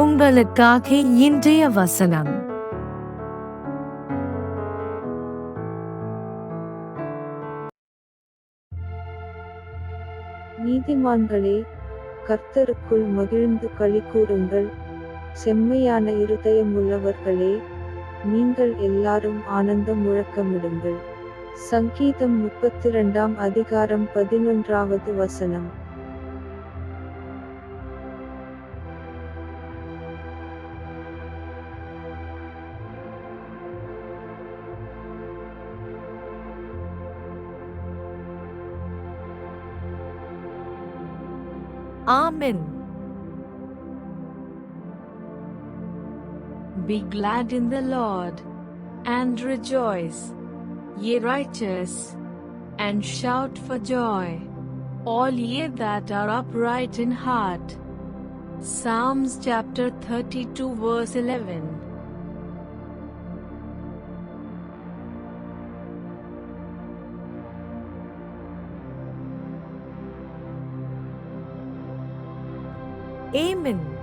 உங்களுக்காக இன்றைய வசனம். நீதிமான்களே கர்த்தருக்குள் மகிழ்ந்து களி கூறுங்கள். செம்மையான இருதயமுள்ளவர்களே நீங்கள் எல்லாரும் ஆனந்த முழக்கமிடுங்கள். சங்கீதம் முப்பத்திரண்டாம் அதிகாரம் பதினொன்றாவது வசனம். Amen. Be glad in the Lord and rejoice, ye righteous, and shout for joy, all ye that are upright in heart. Psalms chapter 32 verse 11 Amen.